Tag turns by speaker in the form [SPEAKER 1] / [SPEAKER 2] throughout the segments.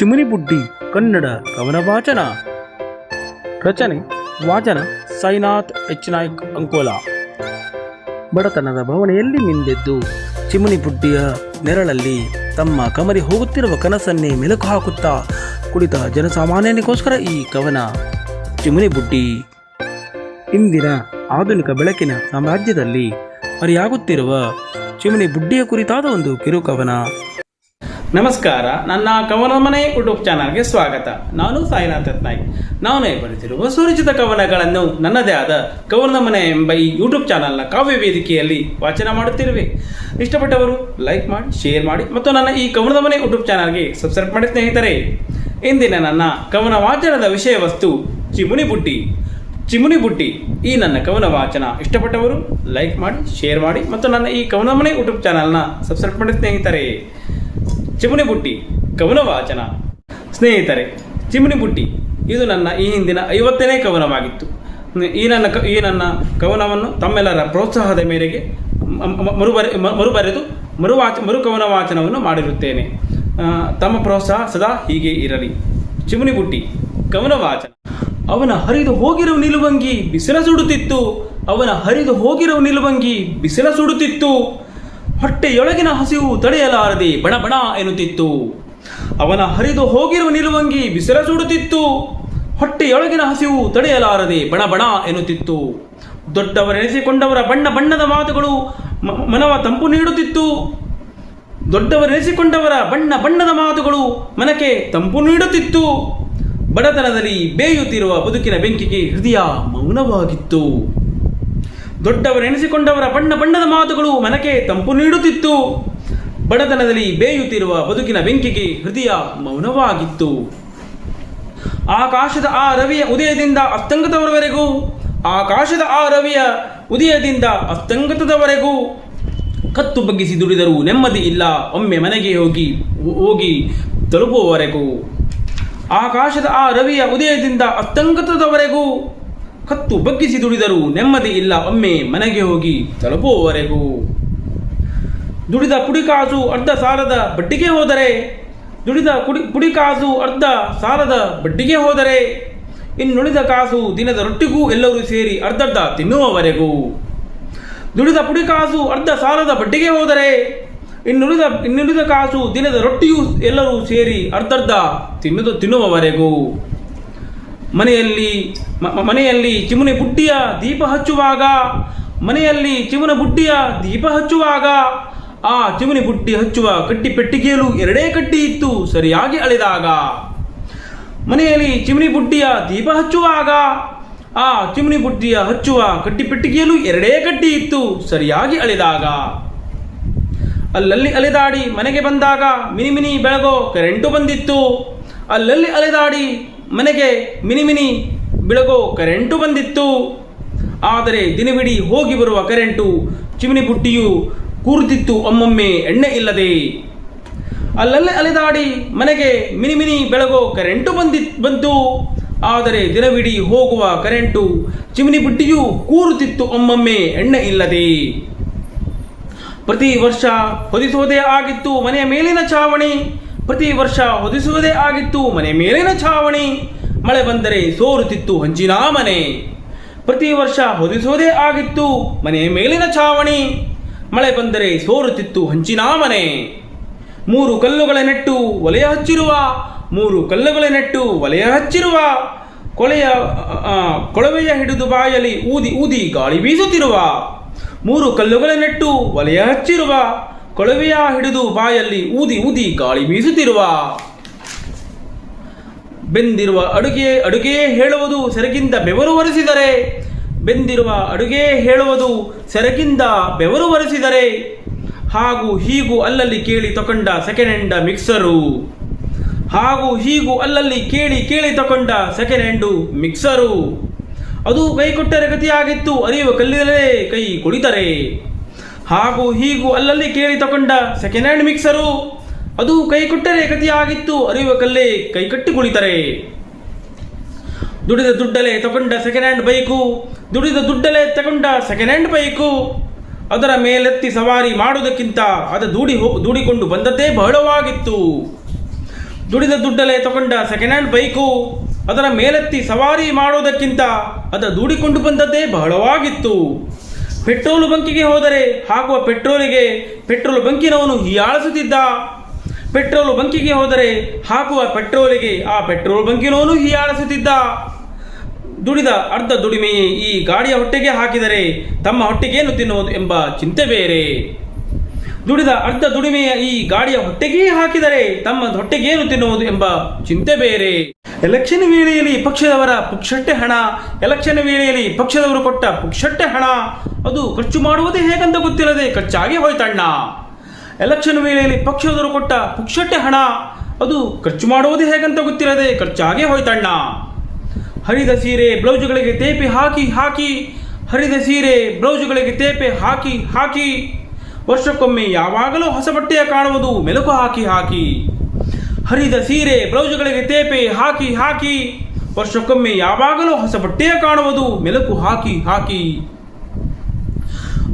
[SPEAKER 1] ಚಿಮುನಿ ಬುಡ್ಡಿ, ಕನ್ನಡ, ಕವನ ವಾಚನ. ರಚನೆ, ವಾಚನ ಸಾಯಿನಾಥ್ ಎಚ್ ನಾಯ್ಕ್, ಅಂಕೋಲ. ಬಡತನದ ಭವನೆಯಲ್ಲಿ ಮಿಂದೆದ್ದು ಚಿಮುನಿ ಬುಡ್ಡಿಯ ನೆರಳಲ್ಲಿ ತಮ್ಮ ಕಮರಿ ಹೋಗುತ್ತಿರುವ ಕನಸನ್ನೇ ಮೆಲುಕು ಹಾಕುತ್ತಾ ಕುಳಿತ ಜನಸಾಮಾನ್ಯನಿಗೋಸ್ಕರ ಈ ಕವನ. ಚಿಮುನಿ ಬುಡ್ಡಿ, ಇಂದಿನ ಆಧುನಿಕ ಬೆಳಕಿನ ಸಾಮ್ರಾಜ್ಯದಲ್ಲಿ ಮರೆಯಾಗುತ್ತಿರುವ ಚಿಮುನಿ ಬುಡ್ಡಿಯ ಕುರಿತಾದ ಒಂದು ಕಿರುಕವನ. ನಮಸ್ಕಾರ, ನನ್ನ ಕವನ ಮನೆ ಯೂಟ್ಯೂಬ್ ಚಾನಲ್ಗೆ ಸ್ವಾಗತ. ನಾನು ಸಾಯಿನಾಥ್ ನಾಯ್ಕ್ ನಾನು ಬರೆದಿರುವ ಸುರಚಿತ ಕವನಗಳನ್ನು ನನ್ನದೇ ಆದ ಕವನ ಮನೆ ಎಂಬ ಈ ಯೂಟ್ಯೂಬ್ ಚಾನಲ್ನ ಕಾವ್ಯ ವೇದಿಕೆಯಲ್ಲಿ ವಾಚನ ಮಾಡುತ್ತಿರುವೆ. ಇಷ್ಟಪಟ್ಟವರು ಲೈಕ್ ಮಾಡಿ, ಶೇರ್ ಮಾಡಿ ಮತ್ತು ನನ್ನ ಈ ಕವನದ ಮನೆ ಯೂಟ್ಯೂಬ್ ಚಾನಲ್ಗೆ ಸಬ್ಸ್ಕ್ರೈಬ್ ಮಾಡಿ ಸ್ನೇಹಿತರೆ. ಇಂದಿನ ನನ್ನ ಕವನ ವಾಚನದ ವಿಷಯ ವಸ್ತು, ಚಿಮುನಿ ಬುಟ್ಟಿ. ಚಿಮುನಿ ಬುಟ್ಟಿ, ಈ ನನ್ನ ಕವನ ವಾಚನ. ಇಷ್ಟಪಟ್ಟವರು ಲೈಕ್ ಮಾಡಿ, ಶೇರ್ ಮಾಡಿ ಮತ್ತು ನನ್ನ ಈ ಕವನ ಮನೆ ಯೂಟ್ಯೂಬ್ ಚಾನಲ್ನ ಸಬ್ಸ್ಕ್ರೈಬ್ ಮಾಡಿ ಸ್ನೇಹಿತರೆ. ಚಿಮುನಿ ಬುಟ್ಟಿ ಕವನ ವಾಚನ ಸ್ನೇಹಿತರೆ ಚಿಮುನಿ ಬುಟ್ಟಿ ಇದು ನನ್ನ ಈ ಹಿಂದಿನ ಐವತ್ತನೇ ಕವನವಾಗಿತ್ತು. ಈ ನನ್ನ ಕ, ಈ ನನ್ನ ಕವನವನ್ನು ತಮ್ಮೆಲ್ಲರ ಪ್ರೋತ್ಸಾಹದ ಮೇರೆಗೆ ಮರುಬರೆ ಮರುಬರೆದು ಮರು ಮರುಕವನ ಮರು ಕವನ ವಾಚನವನ್ನು ಮಾಡಿರುತ್ತೇನೆ. ತಮ್ಮ ಪ್ರೋತ್ಸಾಹ ಸದಾ ಹೀಗೆ ಇರಲಿ. ಚಿಮುನಿ ಬುಟ್ಟಿ ಕವನ ವಾಚನ ಅವನ ಹರಿದು ಹೋಗಿರುವ ನಿಲುವಂಗಿ ಬಿಸಿಲ ಸುಡುತ್ತಿತ್ತು. ಅವನ ಹರಿದು ಹೋಗಿರುವ ನಿಲುವಂಗಿ ಬಿಸಿಲ ಸುಡುತ್ತಿತ್ತು. ಹೊಟ್ಟೆಯೊಳಗಿನ ಹಸಿವು ತಡೆಯಲಾರದೆ ಬಣ ಬಣ ಎನ್ನುತ್ತಿತ್ತು. ಅವನ ಹರಿದು ಹೋಗಿರುವ ನಿಲುವಂಗಿ ಬಿಸಿಲ ಸುಡುತ್ತಿತ್ತು. ಹೊಟ್ಟೆಯೊಳಗಿನ ಹಸಿವು ತಡೆಯಲಾರದೆ ಬಣ ಬಣ ಎನ್ನುತ್ತಿತ್ತು. ದೊಡ್ಡವರೆನಿಸಿಕೊಂಡವರ ಬಣ್ಣ ಬಣ್ಣದ ಮಾತುಗಳು ಮನವ ತಂಪು ನೀಡುತ್ತಿತ್ತು. ದೊಡ್ಡವರೆನಿಸಿಕೊಂಡವರ ಬಣ್ಣ ಬಣ್ಣದ ಮಾತುಗಳು ಮನಕ್ಕೆ ತಂಪು ನೀಡುತ್ತಿತ್ತು. ಬಡತನದಲ್ಲಿ ಬೇಯುತ್ತಿರುವ ಬದುಕಿನ ಬೆಂಕಿಗೆ ಹೃದಯ ಮೌನವಾಗಿತ್ತು. ದೊಡ್ಡವರೆನಿಸಿಕೊಂಡವರ ಬಣ್ಣ ಬಣ್ಣದ ಮಾತುಗಳು ಮನಕ್ಕೆ ತಂಪು ನೀಡುತ್ತಿತ್ತು. ಬಡತನದಲ್ಲಿ ಬೇಯುತ್ತಿರುವ ಬದುಕಿನ ಬೆಂಕಿಗೆ ಹೃದಯ ಮೌನವಾಗಿತ್ತು. ಆಕಾಶದ ಆ ರವಿಯ ಉದಯದಿಂದ ಅಸ್ತಂಗತವರವರೆಗೂ ಆಕಾಶದ ಆ ರವಿಯ ಉದಯದಿಂದ ಅಸ್ತಂಗತದವರೆಗೂ ಕತ್ತು ಬಗ್ಗಿಸಿ ದುಡಿದರೂ ನೆಮ್ಮದಿ ಇಲ್ಲ, ಒಮ್ಮೆ ಮನೆಗೆ ಹೋಗಿ ಹೋಗಿ ತಲುಪುವವರೆಗೂ. ಆಕಾಶದ ಆ ರವಿಯ ಉದಯದಿಂದ ಅಸ್ತಂಗತದವರೆಗೂ ಕತ್ತು ಬಗ್ಗಿಸಿ ದುಡಿದರೂ ನೆಮ್ಮದಿ ಇಲ್ಲ, ಒಮ್ಮೆ ಮನೆಗೆ ಹೋಗಿ ತಲುಪುವವರೆಗೂ. ದುಡಿದ ಪುಡಿಕಾಸು ಅರ್ಧ ಸಾಲದ ಬಡ್ಡಿಗೆ ಹೋದರೆ, ದುಡಿದ ಕುಡಿ, ಪುಡಿಕಾಸು ಅರ್ಧ ಸಾಲದ ಬಡ್ಡಿಗೆ ಹೋದರೆ, ಇನ್ನುಳಿದ ಕಾಸು ದಿನದ ರೊಟ್ಟಿಗೂ ಎಲ್ಲರೂ ಸೇರಿ ಅರ್ಧರ್ಧ ತಿನ್ನುವವರೆಗೂ. ದುಡಿದ ಪುಡಿಕಾಸು ಅರ್ಧ ಸಾಲದ ಬಡ್ಡಿಗೆ ಹೋದರೆ, ಇನ್ನುಳಿದ ಇನ್ನುಳಿದ ಕಾಸು ದಿನದ ರೊಟ್ಟಿಯೂ ಎಲ್ಲರೂ ಸೇರಿ ಅರ್ಧರ್ಧ ತಿನ್ನುವುದು ತಿನ್ನುವವರೆಗೂ. ಮನೆಯಲ್ಲಿ ಮನೆಯಲ್ಲಿ ಚಿಮುನೆ ಬುಟ್ಟಿಯ ದೀಪ ಹಚ್ಚುವಾಗ, ಮನೆಯಲ್ಲಿ ಚಿಮುನ ಬುಟ್ಟಿಯ ದೀಪ ಹಚ್ಚುವಾಗ, ಆ ಚಿಮುನಿ ಬುಟ್ಟಿ ಹಚ್ಚುವ ಕಟ್ಟಿ ಪೆಟ್ಟಿಗೆಯಲ್ಲೂ ಎರಡೇ ಕಟ್ಟಿ ಇತ್ತು ಸರಿಯಾಗಿ ಅಳೆದಾಗ. ಮನೆಯಲ್ಲಿ ಚಿಮುನಿ ಬುಟ್ಟಿಯ ದೀಪ ಹಚ್ಚುವಾಗ, ಆ ಚಿಮುನಿ ಬುಟ್ಟಿಯ ಹಚ್ಚುವ ಕಟ್ಟಿ ಪೆಟ್ಟಿಗೆಯಲ್ಲೂ ಎರಡೇ ಕಟ್ಟಿ ಇತ್ತು ಸರಿಯಾಗಿ ಅಳೆದಾಗ. ಅಲ್ಲಲ್ಲಿ ಅಲೆದಾಡಿ ಮನೆಗೆ ಬಂದಾಗ ಮಿನಿ ಮಿನಿ ಬೆಳಗೋ ಕರೆಂಟು ಬಂದಿತ್ತು. ಅಲ್ಲಲ್ಲಿ ಅಲೆದಾಡಿ ಮನೆಗೆ ಮಿನಿ ಮಿನಿ ಬೆಳಗೋ ಕರೆಂಟು ಬಂದಿತ್ತು. ಆದರೆ ದಿನವಿಡೀ ಹೋಗಿ ಬರುವ ಕರೆಂಟು ಚಿಮಿನಿ ಬುಟ್ಟಿಯು ಕೂರುತ್ತಿತ್ತು ಒಮ್ಮೊಮ್ಮೆ ಎಣ್ಣೆ ಇಲ್ಲದೆ ಅಲ್ಲಲ್ಲೇ ಅಲೆದಾಡಿ ಮನೆಗೆ ಮಿನಿ ಮಿನಿ ಬೆಳಗೋ ಕರೆಂಟು ಬಂದಿ, ಬಂತು. ಆದರೆ ದಿನವಿಡೀ ಹೋಗುವ ಕರೆಂಟು ಚಿಮಿನಿ ಬುಟ್ಟಿಯು ಕೂರುತ್ತಿತ್ತು ಒಮ್ಮೊಮ್ಮೆ ಎಣ್ಣೆ ಇಲ್ಲದೆ ಪ್ರತಿ ವರ್ಷ ಹೊದಿಸುವುದೇ ಆಗಿತ್ತು. ಮನೆಯ ಮೇಲಿನ ಛಾವಣಿ ಪ್ರತಿ ವರ್ಷ ಹೊದಿಸುವುದೇ ಆಗಿತ್ತು, ಮನೆ ಮೇಲಿನ ಛಾವಣಿ. ಮಳೆ ಬಂದರೆ ಸೋರುತ್ತಿತ್ತು ಹಂಚಿನ ಮನೆ ಪ್ರತಿ ವರ್ಷ ಹೊದಿಸುವುದೇ ಆಗಿತ್ತು, ಮನೆ ಮೇಲಿನ ಛಾವಣಿ. ಮಳೆ ಬಂದರೆ ಸೋರುತ್ತಿತ್ತು ಹಂಚಿನ ಮನೆ ಮೂರು ಕಲ್ಲುಗಳ ನೆಟ್ಟು ಒಲೆಯ ಹಚ್ಚಿರುವ, ಮೂರು ಕಲ್ಲುಗಳ ನೆಟ್ಟು ಒಲೆಯ ಹಚ್ಚಿರುವ. ಕೊಳೆಯ ಕೊಳವೆಯ ಹಿಡಿದು ಬಾಯಲ್ಲಿ ಊದಿ ಊದಿ ಗಾಳಿ ಬೀಸುತ್ತಿರುವ. ಮೂರು ಕಲ್ಲುಗಳ ನೆಟ್ಟು ಒಲೆಯ ಹಚ್ಚಿರುವ. ಕೊಳವೆಯ ಹಿಡಿದು ಬಾಯಲ್ಲಿ ಊದಿ ಊದಿ ಗಾಳಿ ಬೀಸುತ್ತಿರುವ. ಬೆಂದಿರುವ ಅಡುಗೆ ಅಡುಗೆ ಹೇಳುವುದು ಸೆರಗಿಂದ ಬೆವರು ಒರೆಸಿದರೆ. ಬೆಂದಿರುವ ಅಡುಗೆ ಹೇಳುವುದು ಸೆರಗಿಂದ ಬೆವರು ಒರೆಸಿದರೆ. ಹಾಗೂ ಹೀಗೂ ಅಲ್ಲಲ್ಲಿ ಕೇಳಿ ತಕೊಂಡ ಸೆಕೆಂಡ್ ಹ್ಯಾಂಡ್ ಮಿಕ್ಸರು. ಹಾಗೂ ಹೀಗೂ ಅಲ್ಲಲ್ಲಿ ಕೇಳಿ ಕೇಳಿ ತಕೊಂಡ ಸೆಕೆಂಡ್ ಹ್ಯಾಂಡು ಮಿಕ್ಸರು. ಅದು ಕೈ ಕೊಟ್ಟರೆ ಗತಿಯಾಗಿತ್ತು, ಅರಿಯುವ ಕಲ್ಲಿನಲ್ಲೇ ಕೈ ಕುಳಿತರೆ. ಹಾಗೂ ಹೀಗೂ ಅಲ್ಲಲ್ಲಿ ಕೇಳಿ ತಗೊಂಡ ಸೆಕೆಂಡ್ ಹ್ಯಾಂಡ್ ಮಿಕ್ಸರು ಅದು ಕೈ ಕೊಟ್ಟರೆ ಗತಿಯಾಗಿತ್ತು ಅರಿಯುವ ಕಲ್ಲೇ ಕೈ ಕಟ್ಟಿ ಕುಳಿತರೆ. ದುಡಿದ ದುಡ್ಡಲೆ ತಗೊಂಡ ಸೆಕೆಂಡ್ ಹ್ಯಾಂಡ್ ಬೈಕು, ದುಡಿದ ದುಡ್ಡಲೆ ತಗೊಂಡ ಸೆಕೆಂಡ್ ಹ್ಯಾಂಡ್ ಬೈಕು. ಅದರ ಮೇಲೆತ್ತಿ ಸವಾರಿ ಮಾಡುವುದಕ್ಕಿಂತ ಅದು ದೂಡಿ ದೂಡಿಕೊಂಡು ಬಂದದ್ದೇ ಬಹಳವಾಗಿತ್ತು. ದುಡಿದ ದುಡ್ಡಲೆ ತಗೊಂಡ ಸೆಕೆಂಡ್ ಹ್ಯಾಂಡ್ ಬೈಕು, ಅದರ ಮೇಲೆತ್ತಿ ಸವಾರಿ ಮಾಡುವುದಕ್ಕಿಂತ ಅದ ದೂಡಿಕೊಂಡು ಬಂದದ್ದೇ ಬಹಳವಾಗಿತ್ತು. ಪೆಟ್ರೋಲ್ ಬಂಕಿಗೆ ಹೋದರೆ ಹಾಕುವ ಪೆಟ್ರೋಲಿಗೆ ಪೆಟ್ರೋಲ್ ಬಂಕಿನವನು ಹೀಯಾಳಿಸುತ್ತಿದ್ದ. ಪೆಟ್ರೋಲ್ ಬಂಕಿಗೆ ಹೋದರೆ ಹಾಕುವ ಪೆಟ್ರೋಲಿಗೆ ಆ ಪೆಟ್ರೋಲ್ ಬಂಕಿನವನು ಹೀಯಾಳಿಸುತ್ತಿದ್ದ. ದುಡಿದ ಅರ್ಧ ದುಡಿಮೆಯೇ ಈ ಗಾಡಿಯ ಹೊಟ್ಟೆಗೆ ಹಾಕಿದರೆ ತಮ್ಮ ಹೊಟ್ಟೆಗೇನು ತಿನ್ನುವುದು ಎಂಬ ಚಿಂತೆ ಬೇರೆ. ದುಡಿದ ಅರ್ಧ ದುಡಿಮೆಯ ಈ ಗಾಡಿಯ ಹೊಟ್ಟೆಗೇ ಹಾಕಿದರೆ ತಮ್ಮ ಹೊಟ್ಟೆಗೇನು ತಿನ್ನುವುದು ಎಂಬ ಚಿಂತೆ ಬೇರೆ. ಎಲೆಕ್ಷನ್ ವೇಳೆಯಲ್ಲಿ ಪಕ್ಷದವರ ಪುಕ್ಷಟ್ಟೆ ಹಣ, ಎಲೆಕ್ಷನ್ ವೇಳೆಯಲ್ಲಿ ಪಕ್ಷದವರು ಕೊಟ್ಟ ಪುಕ್ಷಟ್ಟೆ ಹಣ, ಅದು ಖರ್ಚು ಮಾಡುವುದೇ ಹೇಗಂತ ಗೊತ್ತಿಲ್ಲದೆ ಖರ್ಚಾಗಿ ಹೋಯ್ತಣ್ಣ. ಎಲೆಕ್ಷನ್ ವೇಳೆಯಲ್ಲಿ ಪಕ್ಷದವರು ಕೊಟ್ಟ ಪುಕ್ಷಟ್ಟೆ ಹಣ, ಅದು ಖರ್ಚು ಮಾಡುವುದೇ ಹೇಗಂತ ಗೊತ್ತಿಲ್ಲದೆ ಖರ್ಚಾಗಿ ಹೋಯ್ತಣ್ಣ. ಹರಿದ ಸೀರೆ ಬ್ಲೌಸ್ಗಳಿಗೆ ತೇಪೆ ಹಾಕಿ ಹಾಕಿ, ಹರಿದ ಸೀರೆ ಬ್ಲೌಸ್ಗಳಿಗೆ ತೇಪೆ ಹಾಕಿ ಹಾಕಿ ವರ್ಷಕ್ಕೊಮ್ಮೆ ಯಾವಾಗಲೂ ಹೊಸ ಬಟ್ಟೆಯ ಕಾಣುವುದು ಮೆಲುಕು ಹಾಕಿ ಹಾಕಿ. ಹರಿದ ಸೀರೆ, ಬ್ಲೌಸ್ಗಳಿಗೆ ತೇಪೆ ಹಾಕಿ ಹಾಕಿ. ವರ್ಷಕ್ಕೊಮ್ಮೆ ಯಾವಾಗಲೂ ಹೊಸ ಬಟ್ಟೆಯ ಕಾಣುವುದು ಮೆಲುಕು ಹಾಕಿ ಹಾಕಿ.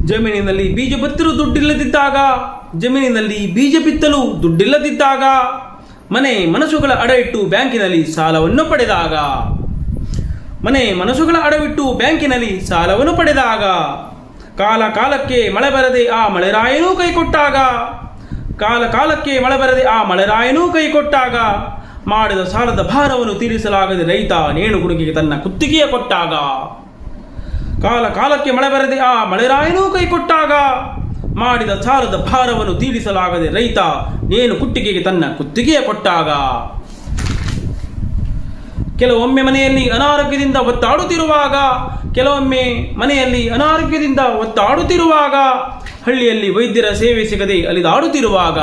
[SPEAKER 1] ಜಮೀನಿನಲ್ಲಿ ಬೀಜ ಬಿತ್ತಲು ದುಡ್ಡಿಲ್ಲದಿದ್ದಾಗ, ಜಮೀನಿನಲ್ಲಿ ಬೀಜ ಬಿತ್ತಲು ದುಡ್ಡಿಲ್ಲದಿದ್ದಾಗ, ಮನೆ ಮನಸ್ಸುಗಳ ಅಡ ಇಟ್ಟು ಬ್ಯಾಂಕಿನಲ್ಲಿ ಸಾಲವನ್ನು ಪಡೆದಾಗ. ಮನೆ ಮನಸ್ಸುಗಳ ಅಡವಿಟ್ಟು ಬ್ಯಾಂಕಿನಲ್ಲಿ ಸಾಲವನ್ನು ಪಡೆದಾಗ. ಕಾಲ ಕಾಲಕ್ಕೆ ಮಳೆ ಬರದೆ ಆ ಮಳೆರಾಯನೂ ಕೈ ಕೊಟ್ಟಾಗ. ಕಾಲ ಕಾಲಕ್ಕೆ ಮಳೆ ಬರದೆ ಆ ಮಳೆರಾಯನೂ ಕೈ ಕೊಟ್ಟಾಗ. ಮಾಡಿದ ಸಾಲದ ಭಾರವನ್ನು ತೀರಿಸಲಾಗದೆ ರೈತ ನೇಣು ಗುಡುಗಿಗೆ ತನ್ನ ಕುತ್ತಿಗೆಯ ಕೊಟ್ಟಾಗ. ಕಾಲ ಕಾಲಕ್ಕೆ ಮಳೆ ಬರದೆ ಆ ಮಳೆರಾಯನೂ ಕೈ ಕೊಟ್ಟಾಗ. ಮಾಡಿದ ಸಾಲದ ಭಾರವನ್ನು ತೀರಿಸಲಾಗದೆ ರೈತ ನೇಣು ಕುಟ್ಟಿಗೆಗೆ ತನ್ನ ಕುತ್ತಿಗೆಯ ಕೊಟ್ಟಾಗ. ಕೆಲವೊಮ್ಮೆ ಮನೆಯಲ್ಲಿ ಅನಾರೋಗ್ಯದಿಂದ ಒತ್ತಾಡುತ್ತಿರುವಾಗ ಕೆಲವೊಮ್ಮೆ ಮನೆಯಲ್ಲಿ ಅನಾರೋಗ್ಯದಿಂದ ಒತ್ತಾಡುತ್ತಿರುವಾಗ ಹಳ್ಳಿಯಲ್ಲಿ ವೈದ್ಯರ ಸೇವೆ ಸಿಗದೆ ಅಲಿದಾಡುತ್ತಿರುವಾಗ,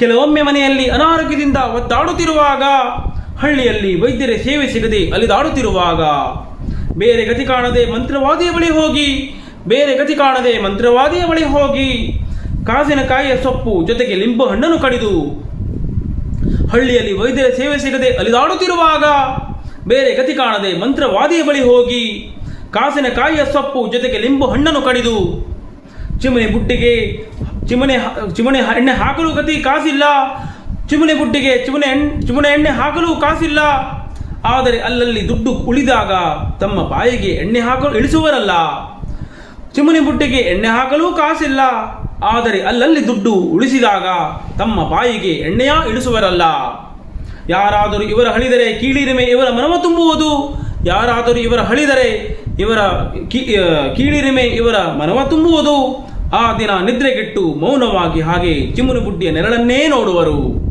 [SPEAKER 1] ಕೆಲವೊಮ್ಮೆ ಮನೆಯಲ್ಲಿ ಅನಾರೋಗ್ಯದಿಂದ ಒತ್ತಾಡುತ್ತಿರುವಾಗ ಹಳ್ಳಿಯಲ್ಲಿ ವೈದ್ಯರ ಸೇವೆ ಸಿಗದೆ ಅಲಿದಾಡುತ್ತಿರುವಾಗ, ಬೇರೆ ಗತಿ ಕಾಣದೆ ಮಂತ್ರವಾದಿಯ ಬಳಿ ಹೋಗಿ, ಬೇರೆ ಗತಿ ಕಾಣದೆ ಮಂತ್ರವಾದಿಯ ಬಳಿ ಹೋಗಿ, ಕಾಸಿನಕಾಯಿಯ ಸೊಪ್ಪು ಜೊತೆಗೆ ಲಿಂಬು ಹಣ್ಣನ್ನು ಕಡಿದು, ಹಳ್ಳಿಯಲ್ಲಿ ವೈದ್ಯರ ಸೇವೆ ಸಿಗದೆ ಅಲಿದಾಡುತ್ತಿರುವಾಗ, ಬೇರೆ ಗತಿ ಕಾಣದೆ ಮಂತ್ರವಾದಿಯ ಬಳಿ ಹೋಗಿ ಕಾಸಿನ ಕಾಯಿಯ ಸೊಪ್ಪು ಜೊತೆಗೆ ಲಿಂಬು ಹಣ್ಣನ್ನು ಕಡಿದು ಚಿಮಣೆ ಬುಟ್ಟಿಗೆ ಚಿಮಣೆ ಚಿಮಣೆ ಎಣ್ಣೆ ಹಾಕಲು ಗತಿ ಕಾಸಿಲ್ಲ. ಚಿಮಣೆ ಬುಟ್ಟಿಗೆ ಚಿಮಣೆ ಎಣ್ಣೆ ಚಿಮಣೆ ಎಣ್ಣೆ ಹಾಕಲು ಕಾಸಿಲ್ಲ. ಆದರೆ ಅಲ್ಲಲ್ಲಿ ದುಡ್ಡು ಉಳಿದಾಗ ತಮ್ಮ ಬಾಯಿಗೆ ಎಣ್ಣೆ ಹಾಕಲು, ಇಳಿಸುವರಲ್ಲ. ಚಿಮಣಿ ಬುಟ್ಟಿಗೆ ಎಣ್ಣೆ ಹಾಕಲು ಕಾಸಿಲ್ಲ. ಆದರೆ ಅಲ್ಲಲ್ಲಿ ದುಡ್ಡು ಉಳಿಸಿದಾಗ ತಮ್ಮ ಬಾಯಿಗೆ ಎಣ್ಣೆಯ ಇಳಿಸುವರಲ್ಲ. ಯಾರಾದರೂ ಇವರ ಹಳಿದರೆ ಕೀಳಿರಿಮೆ ಇವರ ಮನವ ತುಂಬುವುದು. ಯಾರಾದರೂ ಇವರ ಹಳಿದರೆ ಇವರ ಕೀಳಿರಿಮೆ ಇವರ ಮನವ ತುಂಬುವುದು. ಆ ದಿನ ನಿದ್ರೆಗೆಟ್ಟು ಮೌನವಾಗಿ ಹಾಗೆ ಚಿಮುನಿ ಬುಡ್ಡಿಯ ನೆರಳನ್ನೇ ನೋಡುವರು.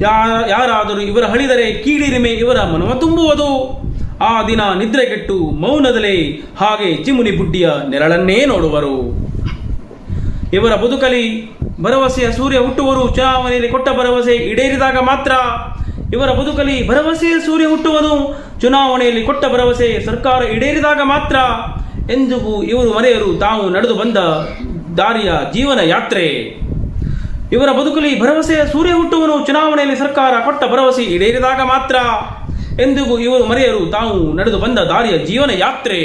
[SPEAKER 1] ಯಾರ, ಯಾರಾದರೂ ಇವರ ಹಳಿದರೆ ಕೀಳಿರಿಮೆ ಇವರ ಮನವ ತುಂಬುವುದು. ಆ ದಿನ ನಿದ್ರೆಗೆಟ್ಟು ಮೌನದಲ್ಲೇ ಹಾಗೆ ಚಿಮುನಿ ಬುಡ್ಡಿಯ ನೆರಳನ್ನೇ ನೋಡುವರು. ಇವರ ಬದುಕಲಿ ಭರವಸೆಯ ಸೂರ್ಯ ಹುಟ್ಟುವರು. ಚುನಾವಣೆಯಲ್ಲಿ ಕೊಟ್ಟ ಭರವಸೆ ಈಡೇರಿದಾಗ ಮಾತ್ರ ಇವರ ಬದುಕಲಿ ಭರವಸೆಯ ಸೂರ್ಯ ಹುಟ್ಟುವನು ಚುನಾವಣೆಯಲ್ಲಿ ಕೊಟ್ಟ ಭರವಸೆ ಸರ್ಕಾರ ಈಡೇರಿದಾಗ ಮಾತ್ರ ಎಂದಿಗೂ ಇವರು ಮರೆಯರು ತಾವು ನಡೆದು ಬಂದ ದಾರಿಯ ಜೀವನ ಯಾತ್ರೆ. ಇವರ ಬದುಕಲಿ ಭರವಸೆಯ ಸೂರ್ಯ ಹುಟ್ಟುವನು ಚುನಾವಣೆಯಲ್ಲಿ ಸರ್ಕಾರ ಕೊಟ್ಟ ಭರವಸೆ ಈಡೇರಿದಾಗ ಮಾತ್ರ ಎಂದಿಗೂ ಇವರು ಮರೆಯರು ತಾವು ನಡೆದು ಬಂದ ದಾರಿಯ ಜೀವನ ಯಾತ್ರೆ.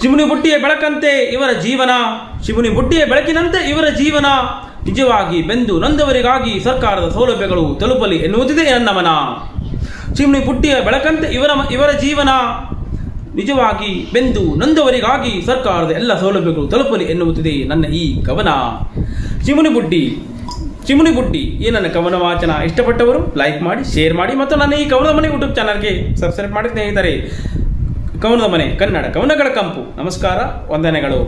[SPEAKER 1] ಚಿಮುನಿ ಬುಟ್ಟಿಯ ಬೆಳಕಂತೆ ಇವರ ಜೀವನ. ಚಿಮುನಿ ಬುಟ್ಟಿಯ ಬೆಳಕಿನಂತೆ ಇವರ ಜೀವನ. ನಿಜವಾಗಿ ಬೆಂದು ನೊಂದವರಿಗಾಗಿ ಸರ್ಕಾರದ ಸೌಲಭ್ಯಗಳು ತಲುಪಲಿ ಎನ್ನುವುದಿದೆ ನನ್ನ ಮನ ಚಿಮುನಿ ಬುಟ್ಟಿಯ ಬೆಳಕಂತೆ ಇವರ ಇವರ ಜೀವನ ನಿಜವಾಗಿ ಬೆಂದು ನೊಂದವರಿಗಾಗಿ ಸರ್ಕಾರದ ಎಲ್ಲ ಸೌಲಭ್ಯಗಳು ತಲುಪಲಿ ಎನ್ನುವುದಿದೆ ನನ್ನ ಈ ಕವನ. ಚಿಮುನಿ ಬುಡ್ಡಿ ಚಿಮುನಿ ಬುಡ್ಡಿ ಈ ನನ್ನ ಕವನ ವಾಚನ ಇಷ್ಟಪಟ್ಟವರು ಲೈಕ್ ಮಾಡಿ, ಶೇರ್ ಮಾಡಿ ಮತ್ತು ನನ್ನ ಈ ಕವನದ ಮನೆ ಯೂಟ್ಯೂಬ್ ಚಾನಲ್ಗೆ ಸಬ್ಸ್ಕ್ರೈಬ್ ಮಾಡಿ ಸ್ನೇಹಿತರೆ. ಕವನದ ಮನೆ ಕನ್ನಡ ಕವನಗಳ ಕಂಪು. ನಮಸ್ಕಾರ, ವಂದನೆಗಳು.